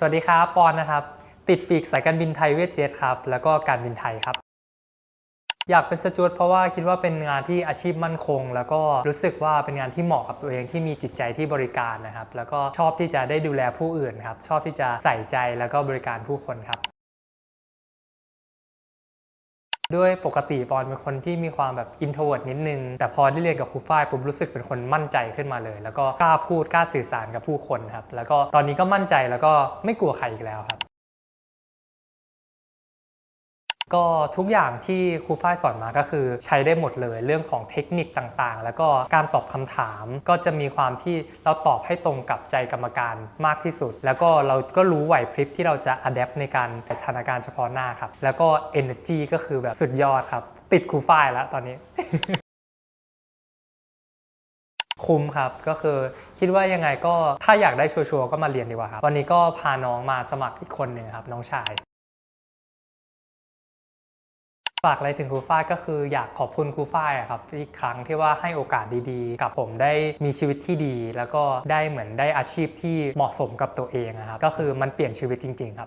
สวัสดีครับ ปอนนะครับ ติดปีกสายการบินไทยเวทเจ็ตครับ แล้วก็การบินไทยครับ อยากเป็นสจวตเพราะว่าคิดว่าเป็นงานที่อาชีพมั่นคง แล้วก็รู้สึกว่าเป็นงานที่เหมาะกับตัวเองที่มีจิตใจที่บริการนะครับ แล้วก็ชอบที่จะได้ดูแลผู้อื่นครับ ชอบที่จะใส่ใจแล้วก็บริการผู้คนครับ ด้วยปกติปอนเป็นคนที่มีความแบบอินโทรเวิร์ดนิดนึง แต่พอได้เรียนกับครูฝ้ายผมรู้สึกเป็นคนมั่นใจขึ้นมาเลย แล้วก็กล้าพูดกล้าสื่อสารกับผู้คนครับ แล้วก็ตอนนี้ก็มั่นใจแล้วก็ไม่กลัวใครอีกแล้วครับ ก็ทุกอย่างที่ครูฝ้ายสอนมาก็คือใช้ได้หมดเลยเรื่องของเทคนิคต่างๆ แล้วก็การตอบคำถามก็จะมีความที่เราตอบให้ตรงกับใจกรรมการมากที่สุด แล้วก็เราก็รู้ไหวพริบที่เราจะอัดแอปในการสถานการณ์เฉพาะหน้าครับ แล้วก็ energy ก็คือแบบสุดยอดครับ ติดครูฝ้ายแล้วตอนนี้คุ้มครับ ก็คือคิดว่ายังไงก็ถ้าอยากได้ชัวร์ๆก็มาเรียนดีกว่าครับ วันนี้ก็พาน้องมาสมัครอีกคนหนึ่งครับ น้องชาย ฝากอะไรถึงครูฝ้ายก็คืออยากขอบคุณครูฝ้ายอะครับอีกครั้งที่ว่าให้โอกาสดีๆ กับผมได้มีชีวิตที่ดี แล้วก็ได้เหมือนได้อาชีพที่เหมาะสมกับตัวเองอะครับก็คือมันเปลี่ยนชีวิตจริงๆครับ